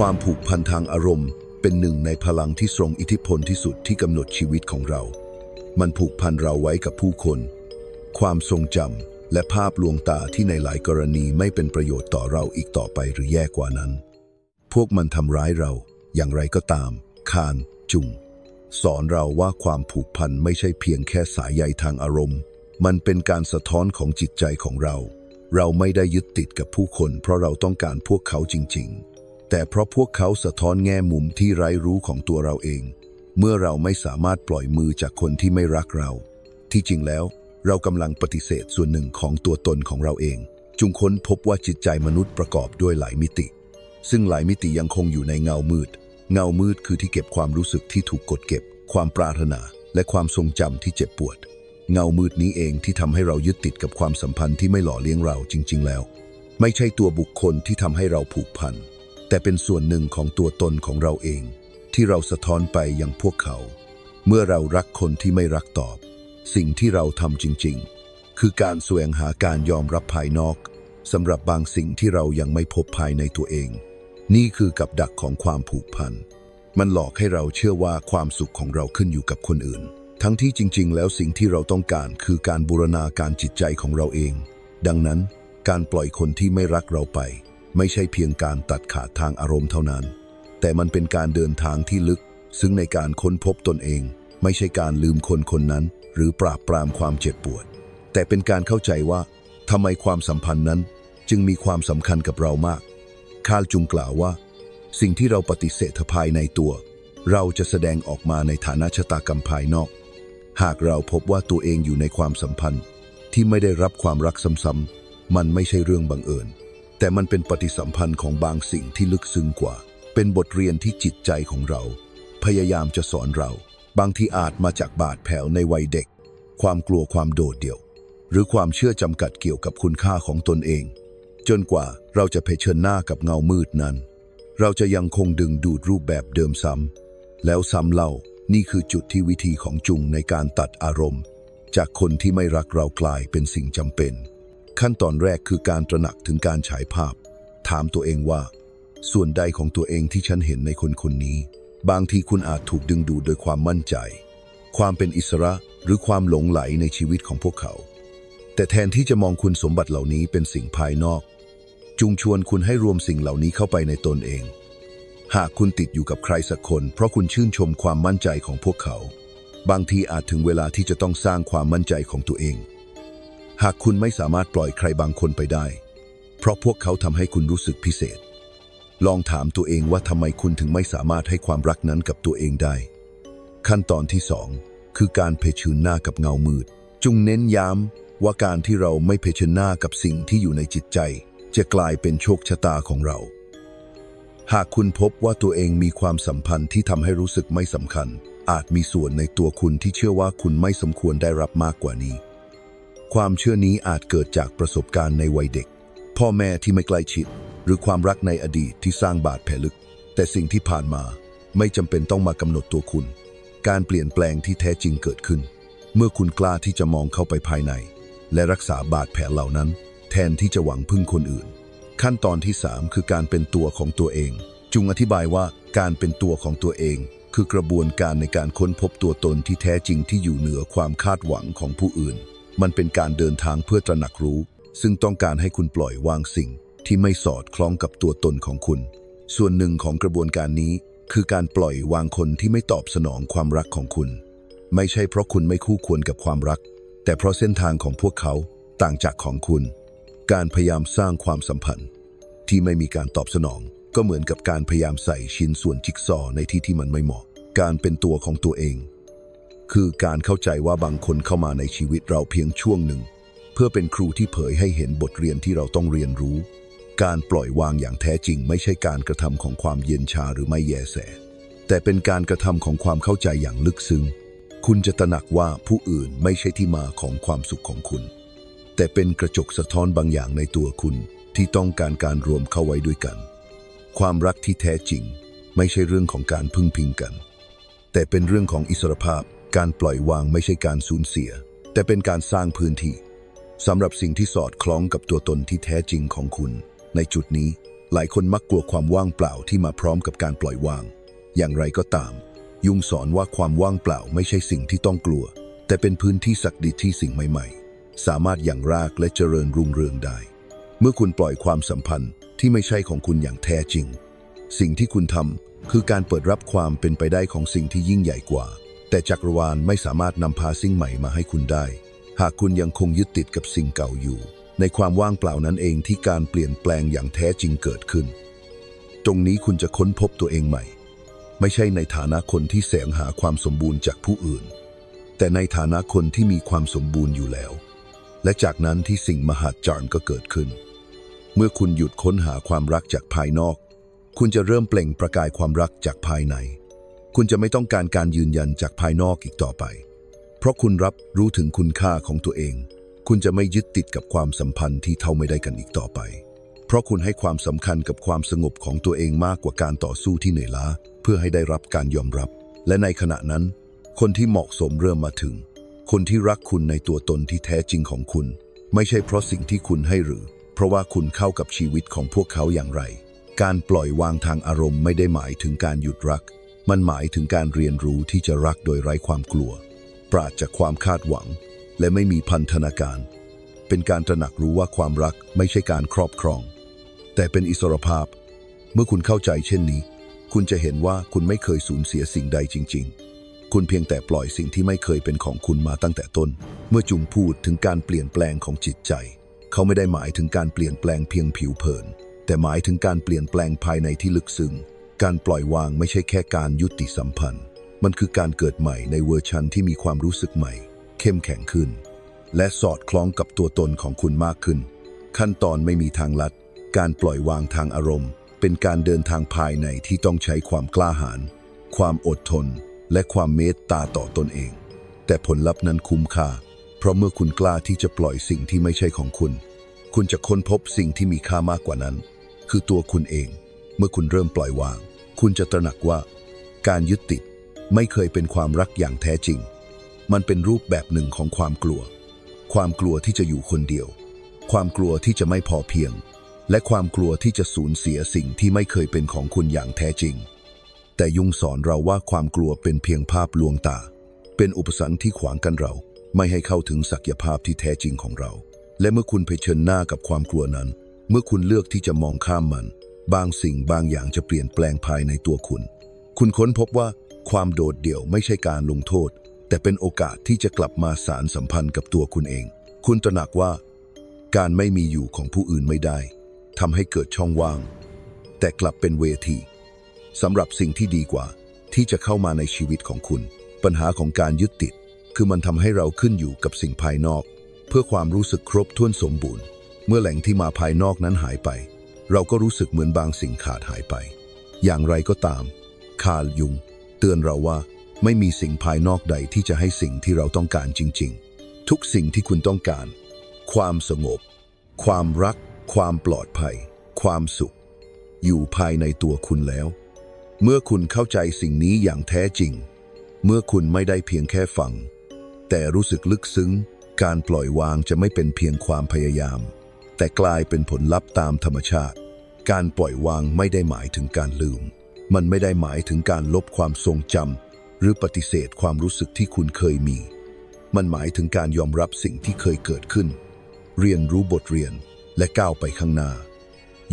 ความผูกพันทางอารมณ์ เป็นหนึ่งในพลังที่ทรงอิทธิพลที่สุดที่กำหนดชีวิตของเรา มันผูกพันเราไว้กับผู้คน ความทรงจำและภาพลวงตาที่ในหลายกรณีไม่เป็นประโยชน์ต่อเราอีกต่อไปหรือแย่กว่านั้น พวกมันทำร้ายเรา อย่างไรก็ตาม คาน จุง สอนเราว่าความผูกพันไม่ใช่เพียงแค่สายใยทางอารมณ์ มันเป็นการสะท้อนของจิตใจของเรา เราไม่ได้ยึดติดกับผู้คน เพราะเราต้องการพวกเขาจริง ๆ แต่เพราะพวกเขาสะท้อนแง่มุมที่ไร้รู้ของตัวเราเอง เมื่อเราไม่สามารถปล่อยมือจากคนที่ไม่รักเรา ที่จริงแล้ว เรากำลังปฏิเสธส่วนหนึ่งของตัวตนของเราเอง จุงค้นพบว่าจิตใจมนุษย์ประกอบด้วยหลายมิติ ซึ่งหลายมิติยังคงอยู่ในเงามืด เงามืดคือที่เก็บความรู้สึกที่ถูกกดเก็บ ความปรารถนา และความทรงจำที่เจ็บปวด เงามืดนี้เองที่ทำให้เรายึดติดกับความสัมพันธ์ที่ไม่หล่อเลี้ยงเราจริง ๆ แล้ว ไม่ใช่ตัวบุคคลที่ทำให้เราผูกพัน แต่เป็นส่วนหนึ่งของตัวตนของเราเอง ที่เราสะท้อนไปยังพวกเขา เมื่อเรารักคนที่ไม่รักตอบ สิ่งที่เราทำจริง ๆ คือการแสวงหาการยอมรับภายนอกสำหรับบางสิ่งที่เรายังไม่พบภายในตัวเอง นี่คือกับดักของความผูกพัน มันหลอกให้เราเชื่อว่าความสุขของเราขึ้นอยู่กับคนอื่น ทั้งที่จริง ๆ แล้วสิ่งที่เราต้องการคือการบูรณาการจิตใจของเราเอง ดังนั้น การปล่อยคนที่ไม่รักเราไป ไม่ใช่เพียงการตัดขาดทางอารมณ์เท่านั้น แต่มันเป็นการเดินทางที่ลึก ซึ่งในการค้นพบตนเอง ไม่ใช่การลืมคนคนนั้น หรือปราบปรามความเจ็บปวด แต่เป็นการเข้าใจว่าทำไมความสัมพันธ์นั้น จึงมีความสำคัญกับเรามาก คาร์ลจุงกล่าวว่า สิ่งที่เราปฏิเสธภายในตัว เราจะแสดงออกมาในฐานะชะตากรรมภายนอก หากเราพบว่าตัวเองอยู่ในความสัมพันธ์ที่ไม่ได้รับความรักซ้ำๆมันไม่ใช่เรื่องบังเอิญ แต่มันเป็นปฏิสัมพันธ์ของบางสิ่งที่ลึกซึ้งกว่า เป็นบทเรียนที่จิตใจของเรา พยายามจะสอนเรา บางที่อาจมาจากบาดแผลในวัยเด็ก ความกลัวความโดดเดี่ยว หรือความเชื่อจำกัดเกี่ยวกับคุณค่าของตนเอง จนกว่าเราจะเผชิญหน้ากับเงามืดนั้น เราจะยังคงดึงดูดรูปแบบเดิมซ้ำแล้วซ้ำเล่านี่คือจุดที่วิธีของจุงในการตัดอารมณ์ จากคนที่ไม่รักเรากลายเป็นสิ่งจำเป็น ขั้นตอนแรกคือการตระหนักถึงการฉายภาพ ถามตัวเองว่า ส่วนใดของตัวเองที่ฉันเห็นในคนคนนี้ บางทีคุณอาจถูกดึงดูดโดยความมั่นใจ ความเป็นอิสระหรือความหลงไหลในชีวิตของพวกเขา แต่แทนที่จะมองคุณสมบัติเหล่านี้เป็นสิ่งภายนอก จุงชวนคุณให้รวมสิ่งเหล่านี้เข้าไปในตนเอง หากคุณติดอยู่กับใครสักคน เพราะคุณชื่นชมความมั่นใจของพวกเขา บางทีอาจถึงเวลาที่จะต้องสร้างความมั่นใจของตัวเอง หากคุณไม่สามารถปล่อยใครบางคนไปได้ เพราะพวกเขาทำให้คุณรู้สึกพิเศษ ลองถามตัวเองว่าทำไมคุณถึงไม่สามารถให้ความรักนั้นกับตัวเองได้ ขั้นตอนที่สองคือการเผชิญหน้ากับเงามืดจุงเน้นย้ำว่าการที่เราไม่เผชิญหน้ากับสิ่งที่อยู่ในจิตใจ จะกลายเป็นโชคชะตาของเรา หากคุณพบว่าตัวเองมีความสัมพันธ์ที่ทำให้รู้สึกไม่สำคัญ อาจมีส่วนในตัวคุณที่เชื่อว่าคุณไม่สมควรได้รับมากกว่านี้ ความเชื่อนี้อาจเกิดจากประสบการณ์ในวัยเด็ก พ่อแม่ที่ไม่ใกล้ชิด หรือความรักในอดีตที่สร้างบาดแผลลึก แต่สิ่งที่ผ่านมาไม่จำเป็นต้องมากำหนดตัวคุณ การเปลี่ยนแปลงที่แท้จริงเกิดขึ้น เมื่อคุณกล้าที่จะมองเข้าไปภายใน และรักษาบาดแผลเหล่านั้น แทนที่จะหวังพึ่งคนอื่น ขั้นตอนที่ 3 คือการเป็นตัวของตัวเอง จุงอธิบายว่าการเป็นตัวของตัวเอง คือกระบวนการในการค้นพบตัวตนที่แท้จริงที่อยู่เหนือความคาดหวังของผู้อื่น มันเป็นการเดินทางเพื่อตระหนักรู้ ซึ่งต้องการให้คุณปล่อยวางสิ่งที่ไม่สอดคล้องกับตัวตนของคุณ ส่วนหนึ่งของกระบวนการนี้ คือการปล่อยวางคนที่ไม่ตอบสนองความรักของคุณ ไม่ใช่เพราะคุณไม่คู่ควรกับความรัก แต่เพราะเส้นทางของพวกเขาต่างจากของคุณ การพยายามสร้างความสัมพันธ์ ที่ไม่มีการตอบสนอง ก็เหมือนกับการพยายามใส่ชิ้นส่วนจิ๊กซอในที่ที่มันไม่เหมาะ การเป็นตัวของตัวเอง คือการเข้าใจว่าบางคนเข้ามาในชีวิตเราเพียงช่วงหนึ่ง เพื่อเป็นครูที่เผยให้เห็นบทเรียนที่เราต้องเรียนรู้ การปล่อยวางอย่างแท้จริง ไม่ใช่การกระทำของความเย็นชาหรือไม่แยแส แต่เป็นการกระทำของความเข้าใจอย่างลึกซึ้ง คุณจะตระหนักว่าผู้อื่นไม่ใช่ที่มาของความสุขของคุณ แต่เป็นกระจกสะท้อนบางอย่างในตัวคุณที่ต้องการการรวมเข้าไว้ด้วยกัน ความรักที่แท้จริง ไม่ใช่เรื่องของการพึ่งพิงกัน แต่เป็นเรื่องของอิสรภาพ การปล่อยวางไม่ใช่การสูญเสีย แต่เป็นการสร้างพื้นที่สำหรับสิ่งที่สอดคล้องกับตัวตนที่แท้จริงของคุณ ในจุดนี้ หลายคนมักกลัวความว่างเปล่าที่มาพร้อมกับการปล่อยวาง อย่างไรก็ตาม ยุงสอนว่าความว่างเปล่าไม่ใช่สิ่งที่ต้องกลัว แต่เป็นพื้นที่ศักดิ์ที่สิ่งใหม่ๆ สามารถอย่างรากและเจริญรุ่งเรืองได้ เมื่อคุณปล่อยความสัมพันธ์ที่ไม่ใช่ของคุณอย่างแท้จริง สิ่งที่คุณทำคือการเปิดรับความเป็นไปได้ของสิ่งที่ยิ่งใหญ่กว่า แต่จักรวาลไม่สามารถนำพาสิ่งใหม่มาให้คุณได้ หากคุณยังคงยึดติดกับสิ่งเก่าอยู่ ในความว่างเปล่านั้นเองที่การเปลี่ยนแปลงอย่างแท้จริงเกิดขึ้น ตรงนี้คุณจะค้นพบตัวเองใหม่ ไม่ใช่ในฐานะคนที่แสวงหาความสมบูรณ์จากผู้อื่น แต่ในฐานะคนที่มีความสมบูรณ์อยู่แล้ว และจากนั้นที่สิ่งมหัศจรรย์ก็เกิดขึ้น เมื่อคุณหยุดค้นหาความรักจากภายนอก คุณจะเริ่มเปล่งประกายความรักจากภายใน คุณจะไม่ต้องการการยืนยันจากภายนอกอีกต่อไป เพราะคุณรับรู้ถึงคุณค่าของตัวเอง คุณจะไม่ยึดติดกับความสัมพันธ์ที่เท่าไม่ได้กันอีกต่อไป เพราะคุณให้ความสำคัญกับความสงบของตัวเองมากกว่าการต่อสู้ที่เหนื่อยล้า เพื่อให้ได้รับการยอมรับ และในขณะนั้น คนที่เหมาะสมเริ่มมาถึง คนที่รักคุณในตัวตนที่แท้จริงของคุณ ไม่ใช่เพราะสิ่งที่คุณให้หรือ เพราะว่าคุณเข้ากับชีวิตของพวกเขาอย่างไร การปล่อยวางทางอารมณ์ไม่ได้หมายถึงการหยุดรัก มันหมายถึงการเรียนรู้ที่จะรักโดยไร้ความกลัว ปราศจากความคาดหวัง และไม่มีพันธนาการ เป็นการตระหนักรู้ว่าความรักไม่ใช่การครอบครอง แต่เป็นอิสรภาพ เมื่อคุณเข้าใจเช่นนี้ คุณจะเห็นว่าคุณไม่เคยสูญเสียสิ่งใดจริง ๆ คุณเพียงแต่ปล่อยสิ่งที่ไม่เคยเป็นของคุณมาตั้งแต่ต้น เมื่อจุงพูดถึงการเปลี่ยนแปลงของจิตใจ เขาไม่ได้หมายถึงการเปลี่ยนแปลงเพียงผิวเผิน แต่หมายถึงการเปลี่ยนแปลงภายในที่ลึกซึ้ง การปล่อยวางไม่ใช่แค่การยุติสัมพันธ์ มันคือการเกิดใหม่ในเวอร์ชันที่มีความรู้สึกใหม่ เข้มแข็งขึ้น และสอดคล้องกับตัวตนของคุณมากขึ้น ขั้นตอนไม่มีทางลัด การปล่อยวางทางอารมณ์ เป็นการเดินทางภายในที่ต้องใช้ความกล้าหาญความอดทน และความเมตตาต่อตนเอง แต่ผลลัพธ์นั้นคุ้มค่า เพราะเมื่อคุณกล้าที่จะปล่อยสิ่งที่ไม่ใช่ของคุณ คุณจะค้นพบสิ่งที่มีค่ามากกว่านั้น คือตัวคุณเอง เมื่อคุณเริ่มปล่อยวาง คุณจะตระหนักว่า การยึดติดไม่เคยเป็นความรักอย่างแท้จริง มันเป็นรูปแบบหนึ่งของความกลัว ความกลัวที่จะอยู่คนเดียว ความกลัวที่จะไม่พอเพียง และความกลัวที่จะสูญเสียสิ่งที่ไม่เคยเป็นของคุณอย่างแท้จริง แต่ยุงสอนเราว่าความกลัวเป็นเพียงภาพลวงตา เป็นอุปสรรคที่ขวางกันเรา ไม่ให้เข้าถึงศักยภาพที่แท้จริงของเรา และเมื่อคุณเผชิญหน้ากับความกลัวนั้น เมื่อคุณเลือกที่จะมองข้ามมัน บางสิ่งบางอย่างจะเปลี่ยนแปลงภายในตัวคุณ คุณค้นพบว่าความโดดเดี่ยวไม่ใช่การลงโทษ แต่เป็นโอกาสที่จะกลับมาสารสัมพันธ์กับตัวคุณเอง คุณตระหนักว่า การไม่มีอยู่ของผู้อื่นไม่ได้ทำให้เกิดช่องว่าง แต่กลับเป็นเวทีสำหรับสิ่งที่ดีกว่า ที่จะเข้ามาในชีวิตของคุณ ปัญหาของการยึดติด คือมันทำให้เราขึ้นอยู่กับสิ่งภายนอก เพื่อความรู้สึกครบถ้วนสมบูรณ์ เมื่อแหล่งที่มาภายนอกนั้นหายไป เราก็รู้สึกเหมือนบางสิ่งขาดหายไป อย่างไรก็ตาม คาร์ลยุง เตือนเราว่าไม่มีสิ่งภายนอกใดที่จะให้สิ่งที่เราต้องการจริง ๆ ทุกสิ่งที่คุณต้องการ ความสงบ ความรัก ความปลอดภัย ความสุข อยู่ภายในตัวคุณแล้ว เมื่อคุณเข้าใจสิ่งนี้อย่างแท้จริง เมื่อคุณไม่ได้เพียงแค่ฟัง แต่รู้สึกลึกซึ้ง การปล่อยวางจะไม่เป็นเพียงความพยายาม แต่กลายเป็นผลลัพธ์ตามธรรมชาติ การปล่อยวางไม่ได้หมายถึงการลืม มันไม่ได้หมายถึงการลบความทรงจำหรือปฏิเสธความรู้สึกที่คุณเคยมี มันหมายถึงการยอมรับสิ่งที่เคยเกิดขึ้น เรียนรู้บทเรียนและก้าวไปข้างหน้า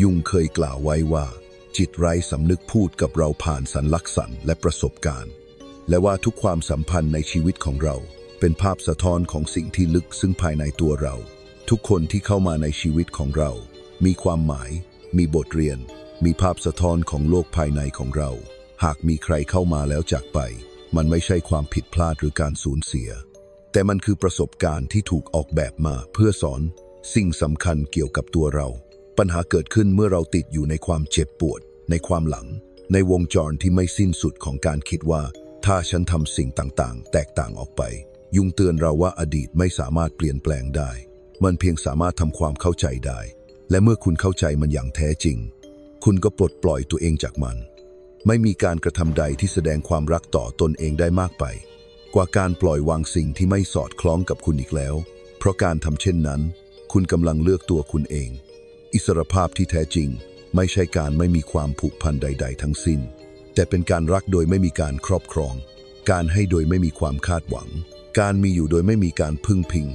ยุงเคยกล่าวไว้ว่า จิตไร้สำนึกพูดกับเราผ่านสันลักษณ์และประสบการณ์ และว่าทุกความสัมพันธ์ในชีวิตของเรา เป็นภาพสะท้อนของสิ่งที่ลึกซึ่งภายในตัวเรา ทุกคนที่เข้ามาในชีวิตของเรา มีความหมาย มีบทเรียน มีภาพสะท้อนของโลกภายในของเรา หากมีใครเข้ามาแล้วจากไป มันไม่ใช่ความผิดพลาดหรือการสูญเสีย แต่มันคือประสบการณ์ที่ถูกออกแบบมาเพื่อสอน สิ่งสำคัญเกี่ยวกับตัวเรา ปัญหาเกิดขึ้นเมื่อเราติดอยู่ในความเจ็บปวด ในความหลัง ในวงจรที่ไม่สิ้นสุดของการคิดว่า ถ้าฉันทำสิ่งต่างๆ แตกต่างออกไป ยุงเตือนเราว่าอดีตไม่สามารถเปลี่ยนแปลงได้ มันเพียงสามารถทำความเข้าใจได้ และเมื่อคุณเข้าใจมันอย่างแท้จริง คุณก็ปลดปล่อยตัวเองจากมัน ไม่มีการกระทำใดที่แสดงความรักต่อตนเองได้มากไป กว่าการปล่อยวางสิ่งที่ไม่สอดคล้องกับคุณอีกแล้ว เพราะการทำเช่นนั้น คุณกำลังเลือกตัวคุณเอง อิสรภาพที่แท้จริง ไม่ใช่การไม่มีความผูกพันใด ๆ ทั้งสิ้น แต่เป็นการรักโดยไม่มีการครอบครอง การให้โดยไม่มีความคาดหวัง การมีอยู่โดยไม่มีการพึ่งพิง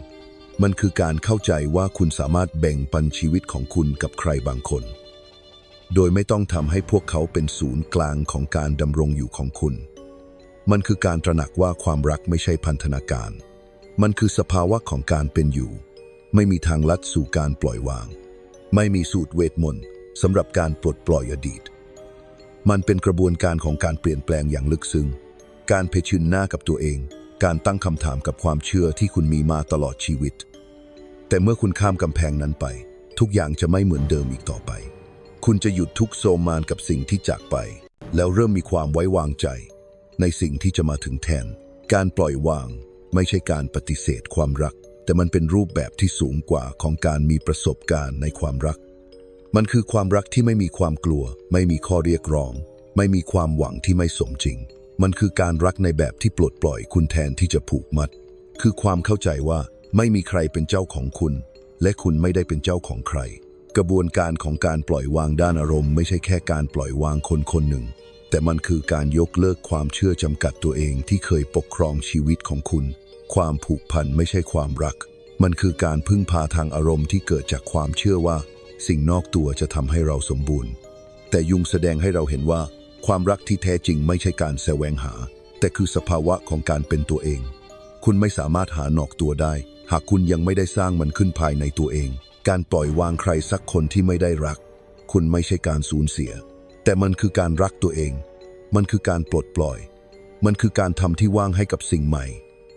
มันคือการเข้าใจว่าคุณสามารถแบ่งปันชีวิตของคุณกับใครบางคน โดยไม่ต้องทำให้พวกเขาเป็นศูนย์กลางของการดำรงอยู่ของคุณ มันคือการตระหนักว่าความรักไม่ใช่พันธนาการ มันคือสภาวะของการเป็นอยู่ ไม่มีทางลัดสู่การปล่อยวาง ไม่มีสูตรเวทมนต์สำหรับการปลดปล่อยอดีต มันเป็นกระบวนการของการเปลี่ยนแปลงอย่างลึกซึ้ง การเผชิญหน้ากับตัวเอง การตั้งคำถามกับความเชื่อที่คุณมีมาตลอดชีวิต แต่เมื่อคุณข้ามกำแพงนั้นไป ทุกอย่างจะไม่เหมือนเดิมอีกต่อไป คุณจะหยุดทุกโศมานกับสิ่งที่จากไป แล้วเริ่มมีความไว้วางใจ ในสิ่งที่จะมาถึงแทน การปล่อยวาง ไม่ใช่การปฏิเสธความรัก แต่มันเป็นรูปแบบที่สูงกว่าของการมีประสบการณ์ในความรัก มันคือความรักที่ไม่มีความกลัว ไม่มีข้อเรียกร้อง ไม่มีความหวังที่ไม่สมจริง มันคือการรักในแบบที่ปลดปล่อยคุณแทนที่จะผูกมัด คือความเข้าใจว่าไม่มีใครเป็นเจ้าของคุณ และคุณไม่ได้เป็นเจ้าของใคร กระบวนการของการปล่อยวางด้านอารมณ์ ไม่ใช่แค่การปล่อยวางคนคนหนึ่ง แต่มันคือการยกเลิกความเชื่อจำกัดตัวเองที่เคยปกครองชีวิตของคุณ ความผูกพันไม่ใช่ความรัก มันคือการพึ่งพาทางอารมณ์ที่เกิดจากความเชื่อว่า สิ่งนอกตัวจะทำให้เราสมบูรณ์ แต่ยุงแสดงให้เราเห็นว่า ความรักที่แท้จริงไม่ใช่การแสวงหา แต่คือสภาวะของการเป็นตัวเอง คุณไม่สามารถหาหนอกตัวได้ หากคุณยังไม่ได้สร้างมันขึ้นภายในตัวเอง การปล่อยวางใครสักคนที่ไม่ได้รัก คุณไม่ใช่การสูญเสีย แต่มันคือการรักตัวเอง มันคือการปลดปล่อย มันคือการทำที่ว่างให้กับสิ่งใหม่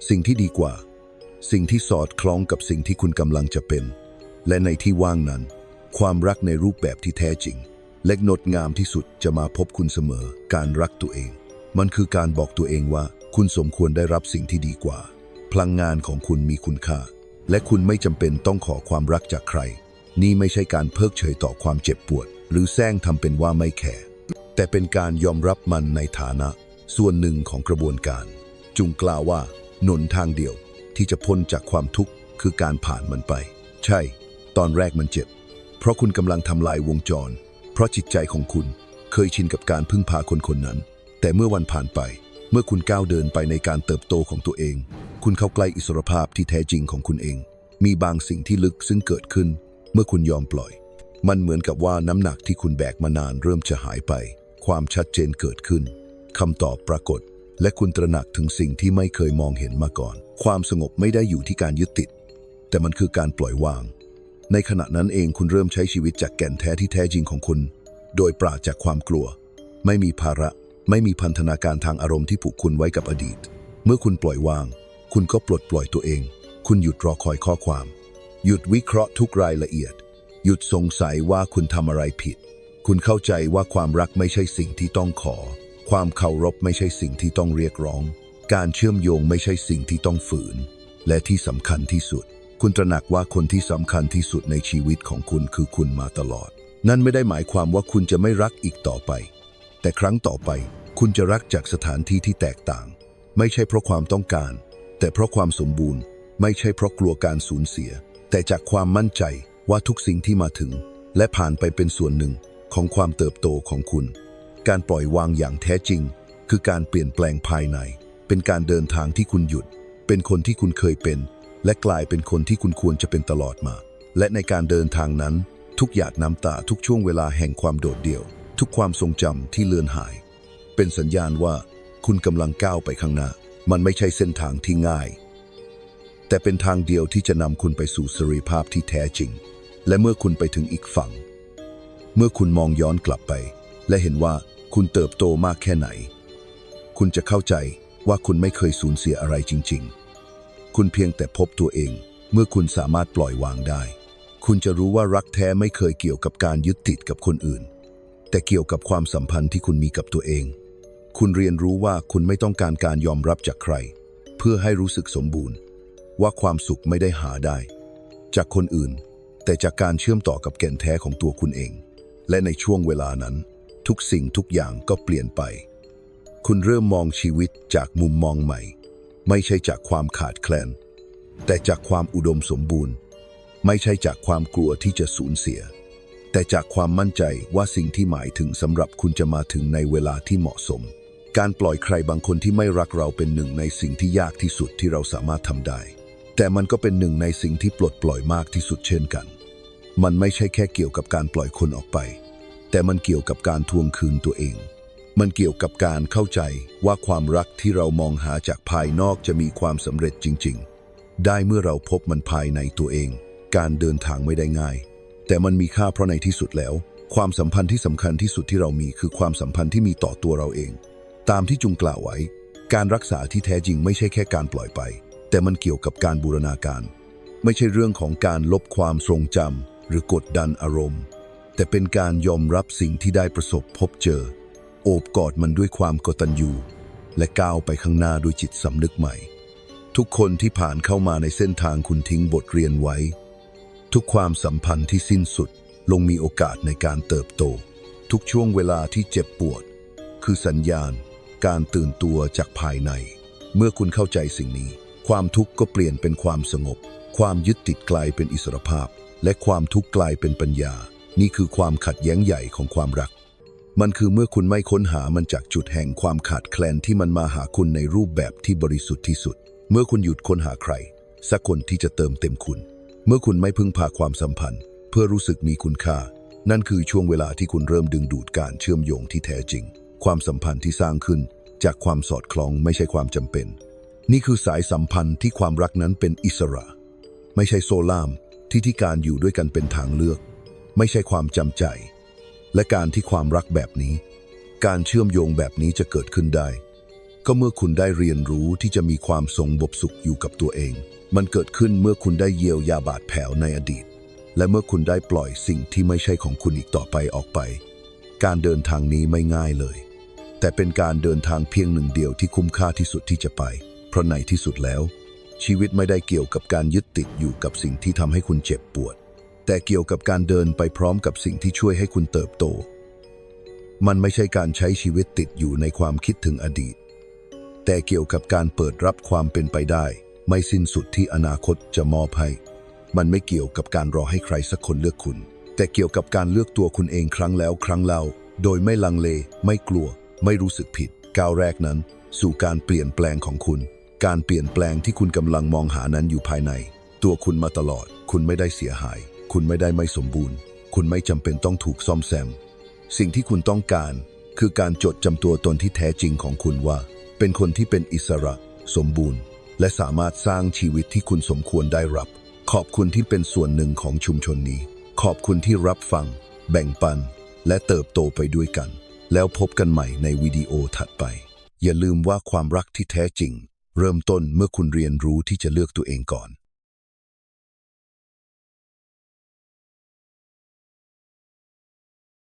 สิ่งที่ดีกว่า สิ่งที่สอดคล้องกับสิ่งที่คุณกำลังจะเป็น และในที่ว่างนั้น ความรักในรูปแบบที่แท้จริง และงดงามที่สุดจะมาพบคุณเสมอ การรักตัวเอง มันคือการบอกตัวเองว่า คุณสมควรได้รับสิ่งที่ดีกว่า พลังงานของคุณมีคุณค่า และคุณไม่จำเป็นต้องขอความรักจากใคร นี่ไม่ใช่การเพิกเฉยต่อความเจ็บปวด หรือแซงทำเป็นว่าไม่แคร์แต่เป็นการยอมรับมันในฐานะ ส่วนหนึ่งของกระบวนการ จุงกล่าวว่าหนนทางเดียวที่จะพ้นจากความทุกข์คือการผ่านมันไป ใช่ ตอนแรกมันเจ็บ เพราะคุณกำลังทำลายวงจร ราะจิตใจของคุณเคยชินกับการพึ่งพาคนคนนั้น แต่เมื่อวันผ่านไป เมื่อคุณก้าวเดินไปในการเติบโตของตัวเอง คุณเข้าใกล้อิสรภาพที่แท้จริงของคุณเอง มีบางสิ่งที่ลึกซึ่งเกิดขึ้น เมื่อคุณยอมปล่อย มันเหมือนกับว่าน้ำหนักที่คุณแบกมานานเริ่มจะหายไป ความชัดเจนเกิดขึ้นคำตอบปรากฏ และคุณตระหนักถึงสิ่งที่ไม่เคยมองเห็นมาก่อน ความสงบไม่ได้อยู่ที่การยึดติด แต่มันคือการปล่อยวาง ในขณะนั้นเองคุณเริ่มใช้ชีวิตจากแก่นแท้ที่แท้จริงของคุณ โดยปราศจากความกลัว ไม่มีภาระ ไม่มีพันธนาการทางอารมณ์ที่ผูกคุณไว้กับอดีต เมื่อคุณปล่อยวาง คุณก็ปลดปล่อยตัวเอง คุณหยุดรอคอยข้อความ หยุดวิเคราะห์ทุกรายละเอียด หยุดสงสัยว่าคุณทำอะไรผิด คุณเข้าใจว่าความรักไม่ใช่สิ่งที่ต้องขอ ความเคารพไม่ใช่สิ่งที่ต้องเรียกร้อง การเชื่อมโยงไม่ใช่สิ่งที่ต้องฝืน และที่สำคัญที่สุด คุณตระหนักว่าคนที่สำคัญที่สุดในชีวิตของคุณคือคุณมาตลอด นั่นไม่ได้หมายความว่าคุณจะไม่รักอีกต่อไป แต่ครั้งต่อไปคุณจะรักจากสถานที่ที่แตกต่าง ไม่ใช่เพราะความต้องการ แต่เพราะความสมบูรณ์ ไม่ใช่เพราะกลัวการสูญเสีย แต่จากความมั่นใจว่าทุกสิ่งที่มาถึง และผ่านไปเป็นส่วนหนึ่งของความเติบโตของคุณ การปล่อยวางอย่างแท้จริง คือการเปลี่ยนแปลงภายใน เป็นการเดินทางที่คุณหยุด เป็นคนที่คุณเคยเป็น และกลายเป็นคนที่คุณควรจะเป็นตลอดมา และในการเดินทางนั้น ทุกหยาดน้ำตาทุกช่วงเวลาแห่งความโดดเดี่ยว ทุกความทรงจำที่เลือนหาย เป็นสัญญาณว่าคุณกำลังก้าวไปข้างหน้า มันไม่ใช่เส้นทางที่ง่าย แต่เป็นทางเดียวที่จะนำคุณไปสู่สรีภาพที่แท้จริง และเมื่อคุณไปถึงอีกฝั่ง เมื่อคุณมองย้อนกลับไป และเห็นว่าคุณเติบโตมากแค่ไหน คุณจะเข้าใจว่าคุณไม่เคยสูญเสียอะไรจริง ๆ คุณเพียงแต่พบตัวเอง เมื่อคุณสามารถปล่อยวางได้ คุณจะรู้ว่ารักแท้ไม่เคยเกี่ยวกับการยึดติดกับคนอื่น แต่เกี่ยวกับความสัมพันธ์ที่คุณมีกับตัวเอง คุณเรียนรู้ว่าคุณไม่ต้องการการยอมรับจากใคร เพื่อให้รู้สึกสมบูรณ์ ว่าความสุขไม่ได้หาได้ จากคนอื่น แต่จากการเชื่อมต่อกับแก่นแท้ของตัวคุณเอง และในช่วงเวลานั้น ทุกสิ่งทุกอย่างก็เปลี่ยนไป คุณเริ่มมองชีวิตจากมุมมองใหม่ ไม่ใช่จากความขาดแคลน แต่จากความอุดมสมบูรณ์ ไม่ใช่จากความกลัวที่จะสูญเสีย แต่จากความมั่นใจว่าสิ่งที่หมายถึงสำหรับคุณจะมาถึงในเวลาที่เหมาะสม การปล่อยใครบางคนที่ไม่รักเราเป็นหนึ่งในสิ่งที่ยากที่สุดที่เราสามารถทำได้ แต่มันก็เป็นหนึ่งในสิ่งที่ปลดปล่อยมากที่สุดเช่นกัน มันไม่ใช่แค่เกี่ยวกับการปล่อยคนออกไป แต่มันเกี่ยวกับการทวงคืนตัวเอง มันเกี่ยวกับการเข้าใจว่าความรักที่เรามองหาจากภายนอกจะมีความสำเร็จจริง ๆ ได้เมื่อเราพบมันภายในตัวเอง การเดินทางไม่ได้ง่าย แต่มันมีค่าเพราะในที่สุดแล้ว ความสัมพันธ์ที่สำคัญที่สุดที่เรามีคือความสัมพันธ์ที่มีต่อตัวเราเอง ตามที่จุงกล่าวไว้ การรักษาที่แท้จริงไม่ใช่แค่การปล่อยไป แต่มันเกี่ยวกับการบูรณาการ ไม่ใช่เรื่องของการลบความทรงจำหรือกดดันอารมณ์ แต่เป็นการยอมรับสิ่งที่ได้ประสบพบเจอ อบกอดมันด้วยความกตัญญูและก้าวไปข้างหน้าด้วยจิตสำนึกใหม่ ทุกคนที่ผ่านเข้ามาในเส้นทางคุณทิ้งบทเรียนไว้ ทุกความสัมพันธ์ที่สิ้นสุดลงมีโอกาสในการเติบโต ทุกช่วงเวลาที่เจ็บปวด คือสัญญาณ การตื่นตัวจากภายใน เมื่อคุณเข้าใจสิ่งนี้ ความทุกข์ก็เปลี่ยนเป็นความสงบ ความยึดติดกลายเป็นอิสรภาพ และความทุกข์กลายเป็นปัญญา นี่คือความขัดแย้งใหญ่ของความรัก มันคือเมื่อคุณไม่ค้นหามันจากจุดแห่งความขาดแคลนที่มันมาหาคุณในรูปแบบที่บริสุทธิ์ที่สุด เมื่อคุณหยุดค้นหาใคร สักคนที่จะเติมเต็มคุณ เมื่อคุณไม่พึ่งพาความสัมพันธ์ เพื่อรู้สึกมีคุณค่า นั่นคือช่วงเวลาที่คุณเริ่มดึงดูดการเชื่อมโยงที่แท้จริง ความสัมพันธ์ที่สร้างขึ้น จากความสอดคล้องไม่ใช่ความจำเป็น นี่คือสายสัมพันธ์ที่ความรักนั้นเป็นอิสระ ไม่ใช่โซล่ามที่ที่การอยู่ด้วยกันเป็นทางเลือก ไม่ใช่ความจำใจ และการที่ความรักแบบนี้ การเชื่อมโยงแบบนี้จะเกิดขึ้นได้ ก็เมื่อคุณได้เรียนรู้ที่จะมีความสงบสุขอยู่กับตัวเอง มันเกิดขึ้นเมื่อคุณได้เยียวยาบาดแผลในอดีต และเมื่อคุณได้ปล่อยสิ่งที่ไม่ใช่ของคุณอีกต่อไปออกไป การเดินทางนี้ไม่ง่ายเลย แต่เป็นการเดินทางเพียงหนึ่งเดียวที่คุ้มค่าที่สุดที่จะไป เพราะในที่สุดแล้ว ชีวิตไม่ได้เกี่ยวกับการยึดติดอยู่กับสิ่งที่ทำให้คุณเจ็บปวด แต่เกี่ยวกับการเดินไปพร้อมกับสิ่งที่ช่วยให้คุณเติบโต มันไม่ใช่การใช้ชีวิตติดอยู่ในความคิดถึงอดีต แต่เกี่ยวกับการเปิดรับความเป็นไปได้ ไม่สิ้นสุดที่อนาคตจะมอบให้ มันไม่เกี่ยวกับการรอให้ใครสักคนเลือกคุณ แต่เกี่ยวกับการเลือกตัวคุณเองครั้งแล้วครั้งเล่า โดยไม่ลังเล ไม่กลัว ไม่รู้สึกผิด ก้าวแรกนั้น สู่การเปลี่ยนแปลงของคุณ การเปลี่ยนแปลงที่คุณกำลังมองหานั้นอยู่ภายใน ตัวคุณมาตลอด คุณไม่ได้เสียหาย คุณไม่ได้ไม่สมบูรณ์ คุณไม่จำเป็นต้องถูกซ่อมแซม สิ่งที่คุณต้องการ คือการจดจำตัวตนที่แท้จริงของคุณว่า เป็นคนที่เป็นอิสระ สมบูรณ์ และสามารถสร้างชีวิตที่คุณสมควรได้รับ ขอบคุณที่เป็นส่วนหนึ่งของชุมชนนี้ ขอบคุณที่รับฟัง แบ่งปัน และเติบโตไปด้วยกัน แล้วพบกันใหม่ในวิดีโอถัดไป อย่าลืมว่าความรักที่แท้จริง เริ่มต้นเมื่อคุณเรียนรู้ที่จะเลือกตัวเองก่อน